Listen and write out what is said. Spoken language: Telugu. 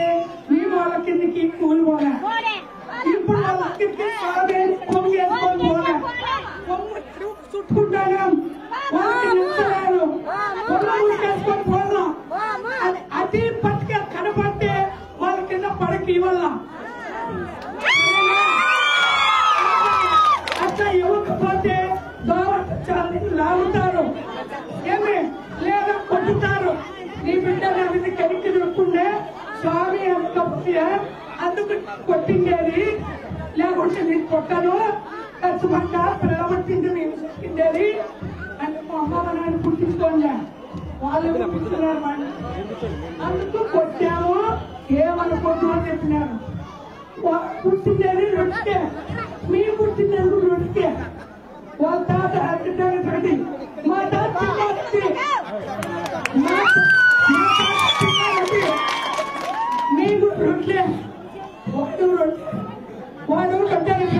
से वी वाला किन की कूल वाला ఇప్పుడు వాళ్ళకి సాగే పొంగి వేసుకొని పోలే పొంగి చుట్టుకుంటాం వాళ్ళకి నిలుస్తున్నారు పొలం ముందుకేసుకొని పోదాం అది పట్టుక కనపడితే వాళ్ళ కింద పడకి ఇవ్వాలా స్వామి అమ్మకపోతే అందుకు కొట్టిండేది? లేకుంటే నేను కొట్టను? కష్టపడ్డ ప్రేమట్టింది నేను చెప్పిండేది అంటే మా అమ్మ నాన్న పుట్టించుకోండి వాళ్ళు పుట్టిస్తున్నారు. అందుకు కొట్టాము. ఏమనుకోద్దు అని చెప్పినారు. పుట్టిండేది రొట్టె. మీ పుట్టిండేది రొట్టె. వాళ్ళ తాత అడ్డుతాడు మా తాత 我还能干待